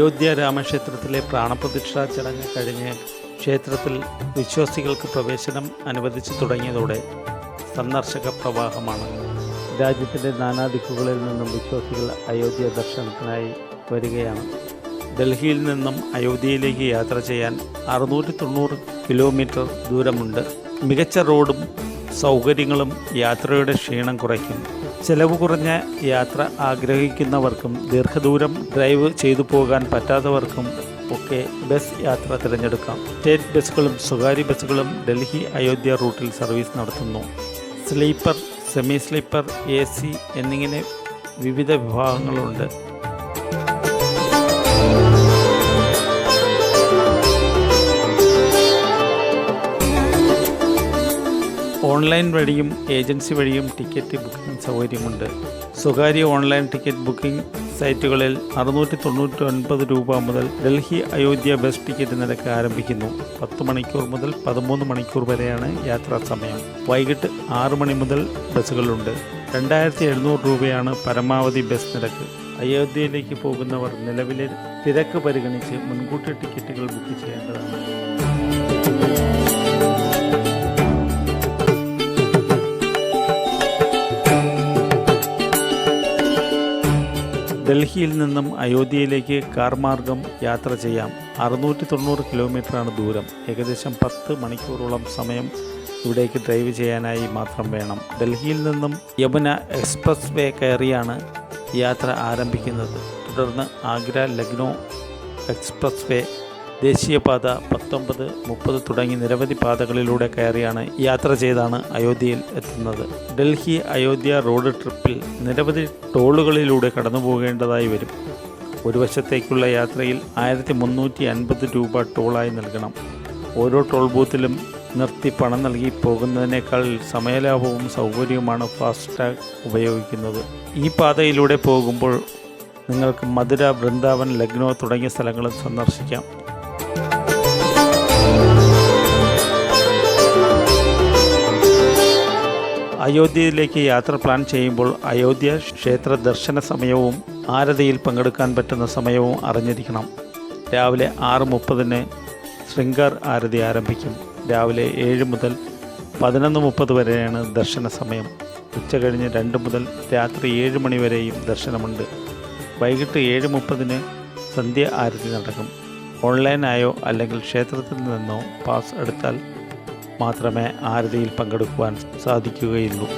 അയോധ്യ രാമക്ഷേത്രത്തിലെ പ്രാണപ്രതിഷ്ഠാ ചടങ്ങ് കഴിഞ്ഞ് ക്ഷേത്രത്തിൽ വിശ്വാസികൾക്ക് പ്രവേശനം അനുവദിച്ചു തുടങ്ങിയതോടെ സന്ദർശക പ്രവാഹമാണ്. രാജ്യത്തിന്റെ നാനാദിക്കുകളിൽ നിന്നും വിശ്വാസികൾ അയോധ്യ ദർശനത്തിനായി വരികയാണ്. ഡൽഹിയിൽ നിന്നും അയോധ്യയിലേക്ക് യാത്ര ചെയ്യാൻ അറുന്നൂറ്റി തൊണ്ണൂറ് കിലോമീറ്റർ ദൂരമുണ്ട്. മികച്ച റോഡും സൗകര്യങ്ങളും യാത്രയുടെ ക്ഷീണം കുറയ്ക്കും. ചെലവ് കുറഞ്ഞ യാത്ര ആഗ്രഹിക്കുന്നവർക്കും ദീർഘദൂരം ഡ്രൈവ് ചെയ്തു പോകാൻ പറ്റാത്തവർക്കും ഒക്കെ ബസ് യാത്ര തിരഞ്ഞെടുക്കാം. സ്റ്റേറ്റ് ബസ്സുകളും സ്വകാര്യ ബസ്സുകളും ഡൽഹി അയോധ്യ റൂട്ടിൽ സർവീസ് നടത്തുന്നു. Sleeper semi sleeper A C എന്നിങ്ങനെ വിവിധ വിഭാഗങ്ങളുണ്ട്. ഓൺലൈൻ വഴിയും ഏജൻസി വഴിയും ടിക്കറ്റ് ബുക്കിംഗ് സൗകര്യമുണ്ട്. സ്വകാര്യ ഓൺലൈൻ ടിക്കറ്റ് ബുക്കിംഗ് സൈറ്റുകളിൽ അറുന്നൂറ്റി തൊണ്ണൂറ്റി ഒൻപത് രൂപ മുതൽ ഡൽഹി അയോധ്യ ബസ് ടിക്കറ്റ് നിരക്ക് ആരംഭിക്കുന്നു. പത്ത് മണിക്കൂർ മുതൽ പതിമൂന്ന് മണിക്കൂർ വരെയാണ് യാത്രാ സമയം. വൈകിട്ട് ആറ് മണി മുതൽ ബസ്സുകളുണ്ട്. രണ്ടായിരത്തി എഴുന്നൂറ് രൂപയാണ് പരമാവധി ബസ് നിരക്ക്. അയോധ്യയിലേക്ക് പോകുന്നവർ നിലവിലെ തിരക്ക് പരിഗണിച്ച് മുൻകൂട്ടി ടിക്കറ്റുകൾ ബുക്ക് ചെയ്യേണ്ടതാണ്. ഡൽഹിയിൽ നിന്നും അയോധ്യയിലേക്ക് കാർ മാർഗം യാത്ര ചെയ്യാം. അറുന്നൂറ്റി തൊണ്ണൂറ് കിലോമീറ്ററാണ് ദൂരം. ഏകദേശം പത്ത് മണിക്കൂറോളം സമയം ഇവിടേക്ക് ഡ്രൈവ് ചെയ്യാനായി മാത്രം വേണം. ഡൽഹിയിൽ നിന്നും യമുന എക്സ്പ്രസ് വേ കയറിയാണ് യാത്ര ആരംഭിക്കുന്നത്. തുടർന്ന് ആഗ്ര ലക്നോ എക്സ്പ്രസ് വേ ദേശീയപാത പത്തൊമ്പത് മുപ്പത് തുടങ്ങി നിരവധി പാതകളിലൂടെ കയറിയാണ് യാത്ര ചെയ്താണ് അയോധ്യയിൽ എത്തുന്നത്. ഡൽഹി അയോധ്യ റോഡ് ട്രിപ്പിൽ നിരവധി ടോളുകളിലൂടെ കടന്നു പോകേണ്ടതായി വരും. ഒരു വശത്തേക്കുള്ള യാത്രയിൽ ആയിരത്തി മുന്നൂറ്റി അൻപത് രൂപ ടോളായി നൽകണം. ഓരോ ടോൾ ബൂത്തിലും നിർത്തി പണം നൽകി പോകുന്നതിനേക്കാൾ സമയലാഭവും സൗകര്യവുമാണ് ഫാസ്ടാഗ് ഉപയോഗിക്കുന്നത്. ഈ പാതയിലൂടെ പോകുമ്പോൾ നിങ്ങൾക്ക് മധുര വൃന്ദാവൻ ലക്നൗ തുടങ്ങിയ സ്ഥലങ്ങളും സന്ദർശിക്കാം. അയോധ്യയിലേക്ക് യാത്ര പ്ലാൻ ചെയ്യുമ്പോൾ അയോധ്യ ക്ഷേത്ര ദർശന സമയവും ആരതിയിൽ പങ്കെടുക്കാൻ പറ്റുന്ന സമയവും അറിഞ്ഞിരിക്കണം. രാവിലെ ആറ് മുപ്പതിന് ശൃംഗാർ ആരതി ആരംഭിക്കും. രാവിലെ ഏഴ് മുതൽ പതിനൊന്ന് മുപ്പത് വരെയാണ് ദർശന സമയം. ഉച്ച കഴിഞ്ഞ് രണ്ട് മുതൽ രാത്രി ഏഴ് മണി വരെയും ദർശനമുണ്ട്. വൈകിട്ട് ഏഴ് മുപ്പതിന് സന്ധ്യ ആരതി നടക്കും. ഓൺലൈനായോ അല്ലെങ്കിൽ ക്ഷേത്രത്തിൽ നിന്നോ പാസ് എടുത്താൽ മാത്രമേ ആരതിയിൽ പങ്കെടുക്കുവാൻ സാധിക്കുകയുള്ളൂ.